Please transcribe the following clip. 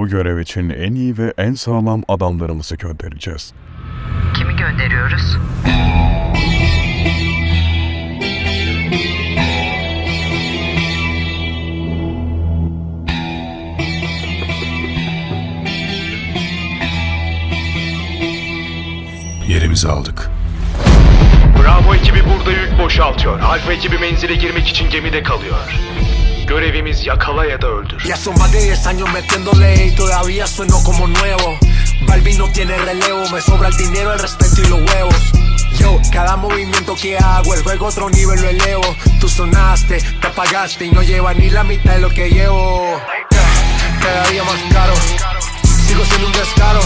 Bu görev için en iyi ve en sağlam adamlarımızı göndereceğiz. Kimi gönderiyoruz? Yerimizi aldık. Bravo ekibi burada yük boşaltıyor. Alfa ekibi menzile girmek için gemide kalıyor. Görevimiz yakala ya da öldür. Ya son más de 10 años metiéndole y todavía sueno como nuevo. Balvin no tiene relevo, me sobra el dinero, el respeto y los huevos. Yo, cada movimiento que hago, el juego otro nivel lo elevo. Tú sonaste, te apagaste y no llevas ni la mitad de lo que llevo. Cada día más caro, sigo siendo un descaro.